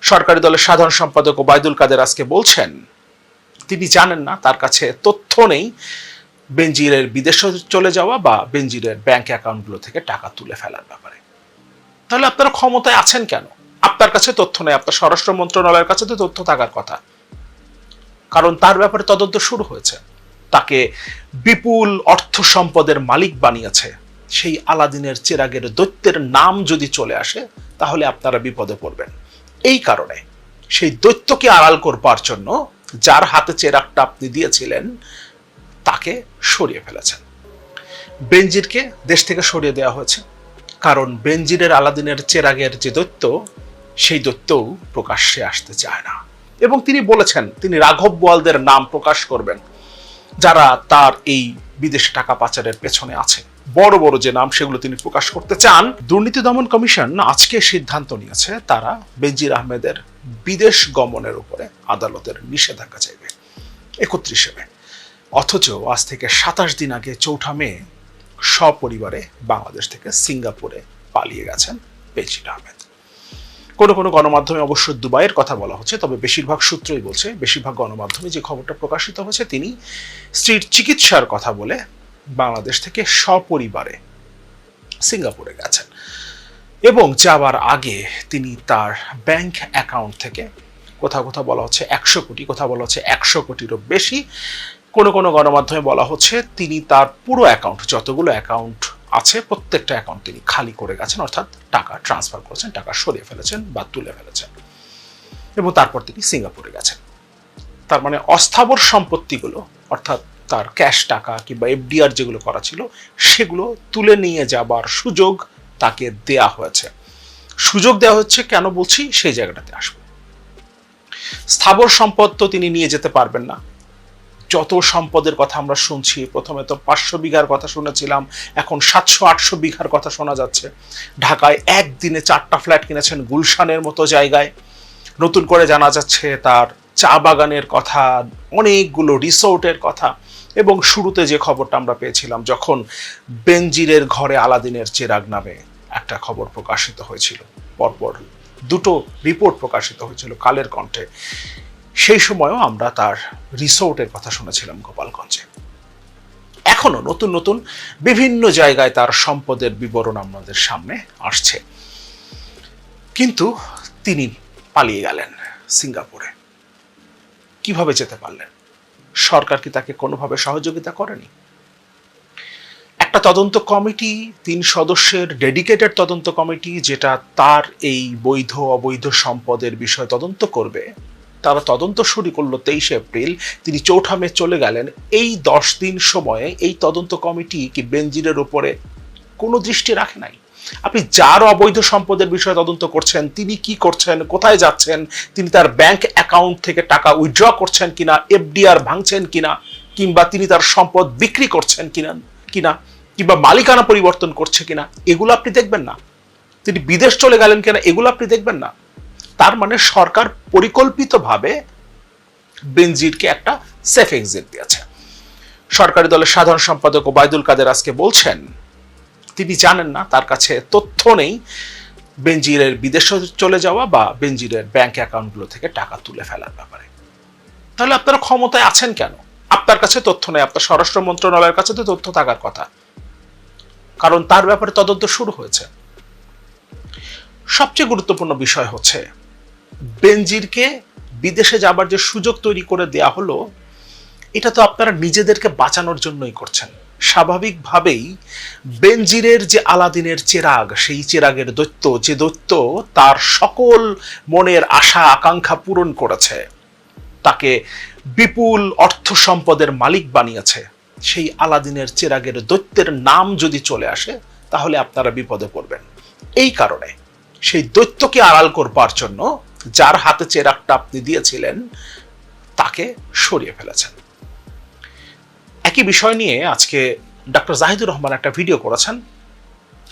সরকারি দলের সাধারণ সম্পাদক ওবায়দুল কাদের আজকে বলছেন, তিনি জানেন না তার কাছে তথ্য নেই বেনজিরের বিদেশে চলে যাওয়া বা বেনজিরের ব্যাংক অ্যাকাউন্টগুলো থেকে টাকা তুলে ফেলার ব্যাপারে। তাহলে আপনারা ক্ষমতায় আছেন কেন? আপনার কাছে তথ্য নেই, আপনার স্বরাষ্ট্র মন্ত্রণালয়ের কাছে তো তথ্য থাকার কথা। কারণ তার ব্যাপারে তদন্ত শুরু হয়েছে। তাকে বিপুল অর্থ সম্পদের মালিক বানিয়েছে। সেই আলাদিনের চেরাগের দৈত্যের নাম যদি চলে আসে, তাহলে আপনারা বিপদে পড়বেন। এই কারণে সেই দৈত্যকে আড়াল করবার জন্য যার হাতে চেরাগটা আপনি দিয়েছিলেন, তাকে সরিয়ে ফেলেছেন। বেনজিরকে দেশ থেকে সরিয়ে দেওয়া হয়েছে। কারণ বেনজিরের আলাদিনের চেরাগের যে দৈত্য, সেই দৈত্যও প্রকাশ্যে আসতে চায় না। এবং তিনি বলেছেন, তিনি রাঘব বোয়ালদের নাম প্রকাশ করবেন। যারা তার এই বিদেশে টাকা পাচারের পেছনে আছে। বড় বড় যে নাম সেগুলো তিনি প্রকাশ করতে চান, দুর্নীতি দমন কমিশন আজকে সিদ্ধান্ত নিয়েছে, তারা বেনজির আহমেদের বিদেশ গমনের উপরে আদালতের নিষেধাজ্ঞা চাইবে একত্রিশে মে। অথচ আজ থেকে সাতাশ দিন আগে চৌঠা মে সপরিবারে বাংলাদেশ থেকে সিঙ্গাপুরে পালিয়ে গেছেন বেনজির আহমেদ। কোনো কোনো গণমাধ্যমে অবশ্য দুবাইয়ের কথা বলা হচ্ছে, তবে বেশিরভাগ সূত্রই বলছে, বেশিরভাগ গণমাধ্যমে যে খবরটা প্রকাশিত হয়েছে, তিনি স্ত্রীর চিকিৎসার কথা বলে বাংলাদেশ থেকে সপরিবারে সিঙ্গাপুরে গেছেন। এবং যাওয়ার আগে তিনি তার ব্যাংক অ্যাকাউন্ট থেকে, কোথাও কোথাও বলা হচ্ছে একশো কোটি, কোথাও বলা হচ্ছে একশো কোটিরও বেশি, কোনো কোনো গণমাধ্যমে বলা হচ্ছে তিনি তার পুরো অ্যাকাউন্ট, যতগুলো অ্যাকাউন্ট আছে, প্রত্যেকটা অ্যাকাউন্ট তিনি খালি করে গেছেন, অর্থাৎ টাকা ট্রান্সফার করেছেন, টাকা সরিয়ে ফেলেছেন বা তুলে ফেলেছেন। এবং তারপর তিনি সিঙ্গাপুরে গেছেন। তার মানে অস্থাবর সম্পত্তিগুলো, অর্থাৎ তার ক্যাশ টাকা কিংবা এফডিআর যেগুলো করা ছিল, সেগুলো তুলে নিয়ে যাবার সুযোগ তাকে দেয়া হয়েছে। সুযোগ দেওয়া হচ্ছে কেন বলছি? সেই জায়গাটাতে আসব। স্থাবর সম্পদ তো তিনি নিয়ে যেতে পারবেন না। যত সম্পদের কথা আমরা শুনছি, প্রথমে তো পাঁচশো বিঘার কথা শুনেছিলাম, এখন সাতশো, আটশো বিঘার কথা শোনা যাচ্ছে। ঢাকায় একদিনে চারটা ফ্ল্যাট কিনেছেন গুলশানের মতো জায়গায়। নতুন করে জানা যাচ্ছে তার চা বাগানের কথা, অনেকগুলো রিসোর্টের কথা এবং শুরুতে যে খবরটা আমরা পেয়েছিলাম, যখন বেনজিরের ঘরে আলাদিনের চেরাগ নামে একটা খবর প্রকাশিত হয়েছিল। পরপর দুটো রিপোর্ট প্রকাশিত হয়েছিল কালের কণ্ঠে। সেই সময়ও আমরা তার রিসোর্টের কথা শুনেছিলাম গোপালগঞ্জে। এখনও নতুন নতুন বিভিন্ন জায়গায় তার সম্পদের বিবরণ আমাদের সামনে আসছে। কিন্তু তিনি পালিয়ে গেলেন সিঙ্গাপুরে। কীভাবে যেতে পারলেন? সরকার কি তাকে কোনোভাবে সহযোগিতা করেনি? একটা তদন্ত কমিটি, তিন সদস্যের ডেডিকেটেড তদন্ত কমিটি, যেটা তার এই বৈধ অবৈধ সম্পদের বিষয় তদন্ত করবে তারা তদন্ত শুরু করল তেইশে এপ্রিল। তিনি চৌঠা মে চলে গেলেন। এই দশ দিন সময়ে এই তদন্ত কমিটি কি বেনজিরের উপরে কোনো দৃষ্টি রাখে নাই? আপনি যার অবৈধ সম্পদের বিষয়ে তদন্ত করছেন, তিনি কি করছেন, কোথায় যাচ্ছেন, তিনি তার ব্যাংক অ্যাকাউন্ট থেকে টাকা উইথড্র করছেন কিনা, এফডিআর ভাঙছেন কিনা, কিংবা তিনি তার সম্পদ বিক্রি করছেন কিনা কিনা, কিংবা মালিকানা পরিবর্তন করছে কিনা, এগুলো আপনি দেখবেন না। তিনি বিদেশ চলে গেলেন কিনা, এগুলো আপনি দেখবেন না। তার মানে সরকার পরিকল্পিতভাবে বেনজিরকে একটা সেফ এক্সিট দিয়েছে। সরকারি দলের সাধারণ সম্পাদক ওবায়দুল কাদের আজকে বলছেন, তিনি জানেন না, তার কাছে তথ্য নেই, বেনজিরের বিদেশে চলে যাওয়া বা বেনজিরের ব্যাংক অ্যাকাউন্টগুলো থেকে টাকা তুলে ফেলার ব্যাপারে। তাহলে আপনারা ক্ষমতায় আছেন কেন? আপনার কাছে তথ্য নেই, আপনার স্বরাষ্ট্র মন্ত্রণালয়ের কাছে তো তথ্য থাকার কথা। কারণ তার ব্যাপারে তদন্ত শুরু হয়েছে। সবচেয়ে গুরুত্বপূর্ণ বিষয় হচ্ছে বেনজিরকে বিদেশে যাবার যে সুযোগ তৈরি করে দেয়া হলো, এটা তো আপনারা নিজেদেরকে বাঁচানোর জন্যই করছেন। স্বাভাবিকভাবেই বেনজিরের যে আলাদিনের চেরাগ, সেই চেরাগের দৈত্য, যে দৈত্য তার সকল মনের আশা, আকাঙ্ক্ষা পূরণ করেছে। তাকে বিপুল অর্থ সম্পদের মালিক বানিয়েছে। সেই আলাদিনের চেরাগের দৈত্যের নাম যদি চলে আসে, তাহলে আপনারা বিপদে পড়বেন। এই কারণে সেই দৈত্যকে আড়াল করবার জন্য যার হাতে চেরাগটা আপনি দিয়েছিলেন, তাকে সরিয়ে ফেলেছেন। একই বিষয় নিয়ে আজকে ডক্টর জাহিদুর রহমান একটা ভিডিও করেছেন।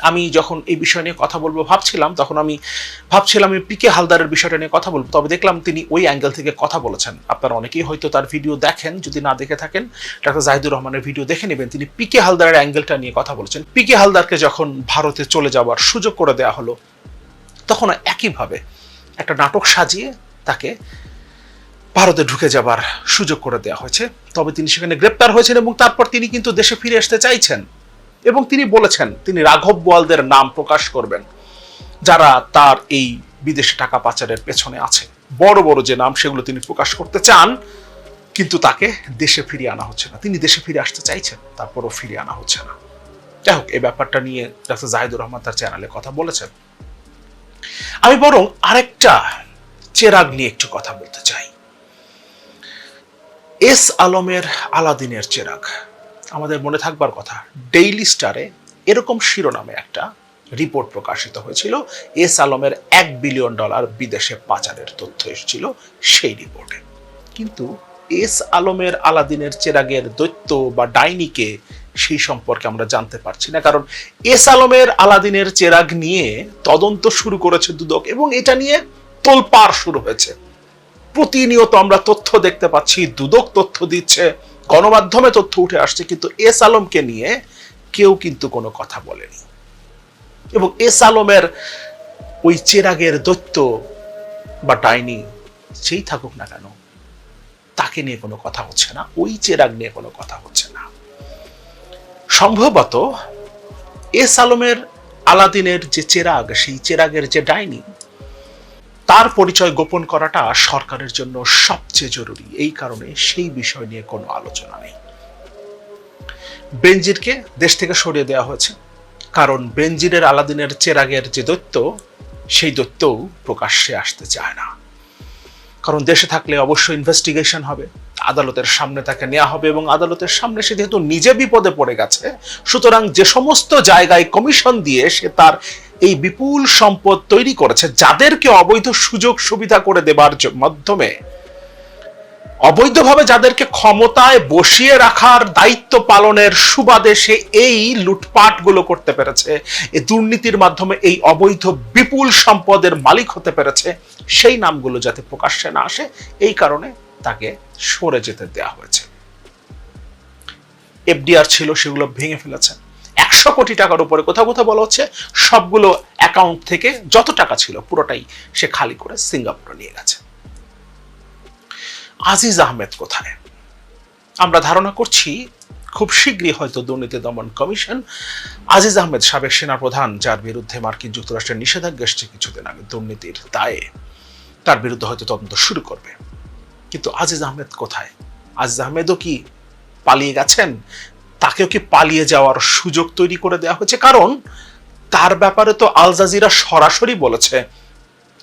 আমি যখন এই বিষয় নিয়ে কথা বলব ভাবছিলাম, তখন আমি ভাবছিলাম আমি পিকে হালদারের বিষয়টা নিয়ে কথা বলব। তবে দেখলাম তিনি ওই অ্যাঙ্গেল থেকে কথা বলেছেন। আপনারা অনেকেই হয়তো তার ভিডিও দেখেন, যদি না দেখে থাকেন, ডাক্তার জাহিদুর রহমানের ভিডিও দেখে নেবেন। তিনি পিকে হালদারের অ্যাঙ্গেলটা নিয়ে কথা বলেছেন। পিকে হালদারকে যখন ভারতে চলে যাওয়ার সুযোগ করে দেওয়া হলো, তখন একইভাবে একটা নাটক সাজিয়ে তাকে ভারতে ঢুকে যাবার সুযোগ করে দেওয়া হয়েছে। তবে তিনি সেখানে গ্রেপ্তার হয়েছেন এবং তারপর তিনি কিন্তু দেশে ফিরে আসতে চাইছেন এবং তিনি বলেছেন, তিনি রাঘব বোয়ালদের নাম প্রকাশ করবেন, যারা তার এই বিদেশে টাকা পাচারের পেছনে আছে। বড় বড় যে নাম, সেগুলো তিনি প্রকাশ করতে চান, কিন্তু তাকে দেশে ফিরিয়ে আনা হচ্ছে না। তিনি দেশে ফিরে আসতে চাইছেন, তারপরও ফিরিয়ে আনা হচ্ছে না। যাই হোক, এই ব্যাপারটা নিয়ে ডাক্তার জাহিদুর রহমান তার চ্যানেলে কথা বলেছেন। আমি বরং আরেকটা চেরাগ নিয়ে একটু কথা বলতে চাই। এস আলমের আলাদিনের চেরাগ। আমাদের মনে থাকবার কথা, ডেইলি স্টারে এরকম শিরোনামে একটা রিপোর্ট প্রকাশিত হয়েছিল। এস আলমের এক বিলিয়ন ডলার বিদেশে পাচারের তথ্য এসেছিল সেই রিপোর্টে। কিন্তু এস আলমের আলাদিনের চেরাগের দৈত্য বা ডাইনিকে সেই সম্পর্কে আমরা জানতে পারছি না। কারণ এস আলমের আলাদিনের চেরাগ নিয়ে তদন্ত শুরু করেছে দুদক এবং এটা নিয়ে তোলপাড় শুরু হয়েছে। প্রতিনিয়ত আমরা তথ্য দেখতে পাচ্ছি, দুদক তথ্য দিচ্ছে, গণমাধ্যমে তথ্য উঠে আসছে, কিন্তু এস আলমকে নিয়ে কেউ কিন্তু কোনো কথা বলেনি। এবং এস আলমের ওই চেরাগের দৈত্য বা ডাইনি সেই থাকুক না কেন, তাকে নিয়ে কোনো কথা হচ্ছে না, ওই চেরাগ নিয়ে কোনো কথা হচ্ছে সম্ভবত এস আলমের আলাদিনের যে চেরাগ, সেই চেরাগের যে ডাইনি, তার পরিচয় গোপন করাটা সরকারের জন্য সবচেয়ে জরুরি। এই কারণে সেই বিষয় নিয়ে কোনো আলোচনা নেই। বেনজিরকে দেশ থেকে সরিয়ে দেওয়া হয়েছে। কারণ বেনজিরের আলাদিনের চেরাগের যে দৈত্য, সেই দৈত্যও প্রকাশ্যে আসতে চায় না। কারণ দেশে থাকলে অবশ্যই ইনভেস্টিগেশন হবে। আদালতের সামনে তাকে নেওয়া হবে এবং আদালতের সামনে সে যেহেতু নিজে বিপদে পড়ে গেছে, সুতরাং যে সমস্ত জায়গায় কমিশন দিয়ে সে তার এই বিপুল সম্পদ তৈরি করেছে, যাদেরকে অবৈধ সুযোগ সুবিধা করে দেবার মাধ্যমে, অবৈধভাবে যাদেরকে ক্ষমতায় বসিয়ে রাখার দায়িত্ব পালনের সুবাদে সে এই লুটপাটগুলো করতে পেরেছে এই দুর্নীতির মাধ্যমে এই অবৈধ বিপুল সম্পদের মালিক হতে পেরেছে, সেই নামগুলো যাতে প্রকাশ্যে না আসে, এই কারণে তাকে সরে যেতে দেওয়া হয়েছে। এফডিআর ছিল, সেগুলো ভেঙে ফেলেছে। একশো কোটি টাকার উপরে কোথাও কোথাও বলা হচ্ছে, সবগুলো অ্যাকাউন্ট থেকে যত টাকা ছিল পুরোটাই সে খালি করে সিঙ্গাপুরে নিয়ে গেছে। আজিজ আহমেদ কোথায়? আমরা ধারণা করছি, খুব শীঘ্রই হয়তো দুর্নীতি দমন কমিশন আজিজ আহমেদ সাবেক সেনাপ্রধান যার বিরুদ্ধে মার্কিন যুক্তরাষ্ট্রের নিষেধাজ্ঞা এসছে কিছুদিন আগে দুর্নীতির দায়ে, তার বিরুদ্ধে হয়তো তদন্ত শুরু করবে। কিন্তু আজিজ আহমেদ কোথায়? আজিজ আহমেদও কি পালিয়ে গেছেন? তাকেও কি পালিয়ে যাওয়ার সুযোগ তৈরি করে দেওয়া হয়েছে? কারণ তার ব্যাপারে তো আল জাজিরা সরাসরি বলেছে।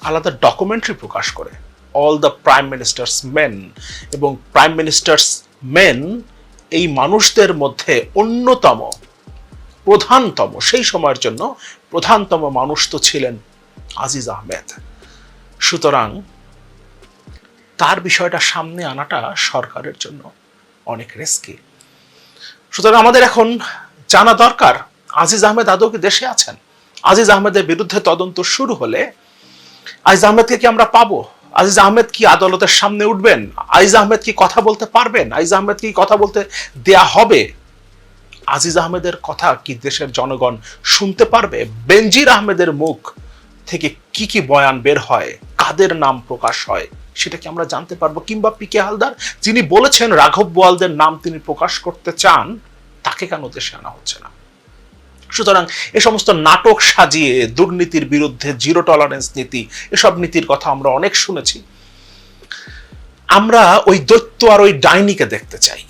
আলাদা ডকুমেন্টারি প্রকাশ করে। All the prime minister's men এবং প্রাইম মিনিস্টার্স মেন এই মানুষদের মধ্যে অন্যতম, প্রধানতম, সেই সময়ের জন্য প্রধানতম মানুষ তো ছিলেন আজিজ আহমেদ। সুতরাং তার বিষয়টা সামনে আনাটা সরকারের জন্য অনেক রিস্কি সুতরাং আমাদের এখন জানা দরকার, আজিজ আহমেদ আদৌ কি দেশে আছেন? আজিজ আহমেদের বিরুদ্ধে তদন্ত শুরু হলে আজিজ আহমেদকে কি আমরা পাবো? আজিজ আহমেদ কি আদালতের সামনে উঠবেন? আজিজ আহমেদ কি কথা বলতে পারবেন? আজিজ আহমেদ কি কথা বলতে দেয়া হবে? আজিজ আহমেদের কথা কি দেশের জনগণ শুনতে পারবে? বেনজির আহমেদের মুখ থেকে কি কি বয়ান বের হয়? কাদের নাম প্রকাশ হয়? সেটা কি আমরা জানতে পারব। কিংবা পিকে হালদার, যিনি বলেছেন রাঘব বোয়ালদের নাম তিনি প্রকাশ করতে চান, তাকে কেন দেশে আনা হচ্ছে না? সুতরাং এ সমস্ত নাটক সাজিয়ে দুর্নীতির বিরুদ্ধে জিরো টলারেন্স নীতি, এসব নীতির কথা আমরা অনেক শুনেছি। আমরা ওই দৈত্য আর ওই ডাইনিকে দেখতে চাই।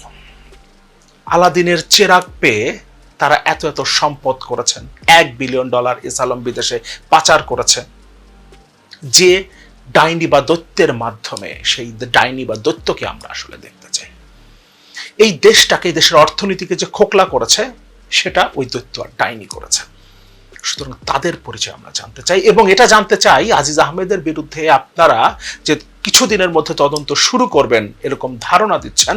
আলাদিনের চেরাগ পেয়ে তারা এত এত সম্পদ করেছেন। এক বিলিয়ন ডলার ইসালম বিদেশে পাচার করেছে যে ডাইনি বা দৈত্যের মাধ্যমে সেই ডাইনি বা দৈত্যকে আমরা আসলে দেখতে চাই। এই দেশটাকে দেশের অর্থনীতিকে যে খোকলা করেছে, সেটা ওই দৈত্য আর ডাইনি করেছে। সুতরাং তাদের পরিচয় আমরা জানতে চাই এবং এটা জানতে চাই আজিজ আহমেদের বিরুদ্ধে আপনারা যে কিছুদিনের মধ্যে তদন্ত শুরু করবেন এরকম ধারণা দিচ্ছেন,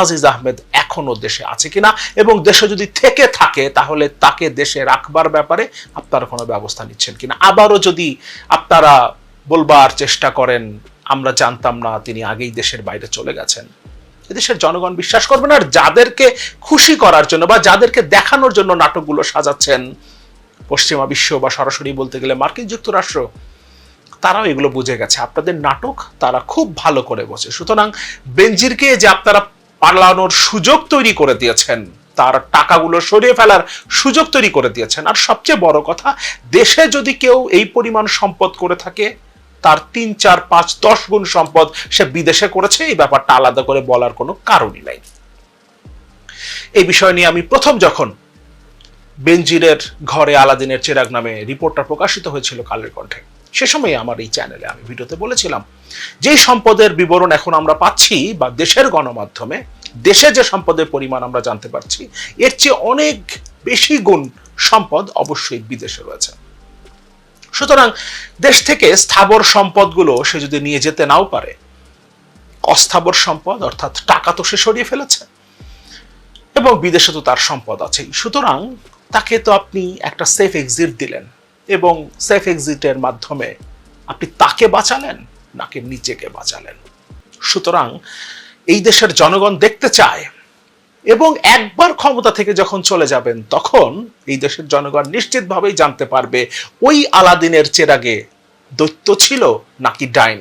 আজিজ আহমেদ এখনও দেশে আছে কিনা এবং দেশে যদি থেকে থাকে, তাহলে তাকে দেশে রাখবার ব্যাপারে আপনারা কোনো ব্যবস্থা নিচ্ছেন কিনা? আবারও যদি আপনারা বলবার চেষ্টা করেন। আমরা জানতাম না তিনি আগেই দেশের বাইরে চলে গেছেন। এদেশের জনগণ বিশ্বাস করবে না, আর যাদেরকে খুশি করার জন্য বা যাদেরকে দেখানোর জন্য নাটকগুলো সাজাচ্ছেন, পশ্চিমা বিশ্ব বা সরাসরি বলতে গেলে মার্কিন যুক্তরাষ্ট্র, তারাও এগুলো বুঝে গেছে। আপনাদের নাটক তারা খুব ভালো করে বোঝে। সুতরাং বেনজিরকে যে আপনারা পালানোর সুযোগ তৈরি করে দিয়েছেন, তার টাকাগুলো সরিয়ে ফেলার সুযোগ তৈরি করে দিয়েছেন। আর সবচেয়ে বড় কথা, দেশে যদি কেউ এই পরিমাণ সম্পদ করে থাকে তার তিন, চার, পাঁচ, দশ গুণ সম্পদ সে বিদেশে করেছে, এই ব্যাপারটা আলাদা করে বলার কোনো কারণই নাই। এই বিষয় নিয়ে আমি প্রথম যখন বেনজিরের ঘরে আলাদিনের চেরাগ নামে রিপোর্টটা প্রকাশিত হয়েছিল কালের কণ্ঠে, সে সময় আমার এই চ্যানেলে আমি ভিডিওতে বলেছিলাম, যে সম্পদের বিবরণ এখন আমরা পাচ্ছি বা দেশের গণমাধ্যমে, দেশে যে সম্পদের পরিমাণ আমরা জানতে পারছি, এর চেয়ে অনেক বেশি গুণ সম্পদ অবশ্যই বিদেশে রয়েছে। সুতরাং দেশ থেকে স্থাবর সম্পদগুলো সে যদি নিয়ে যেতে নাও পারে, অস্থাবর সম্পদ অর্থাৎ টাকা তো সে সরিয়ে ফেলেছে, এবং বিদেশে তো তার সম্পদ আছেই। সুতরাং তাকে তো আপনি একটা সেফ এক্সিট দিলেন, এবং সেফ এক্সিটের মাধ্যমে আপনি তাকে বাঁচালেন নাকি নিজেকে বাঁচালেন? সুতরাং এই দেশের জনগণ দেখতে চায় এবং একবার ক্ষমতা থেকে যখন চলে যাবেন, তখন এই দেশের জনগণ নিশ্চিতভাবেই জানতে পারবে, ওই আলাদিনের চেরাগে দৈত্য ছিল নাকি ডাইনি।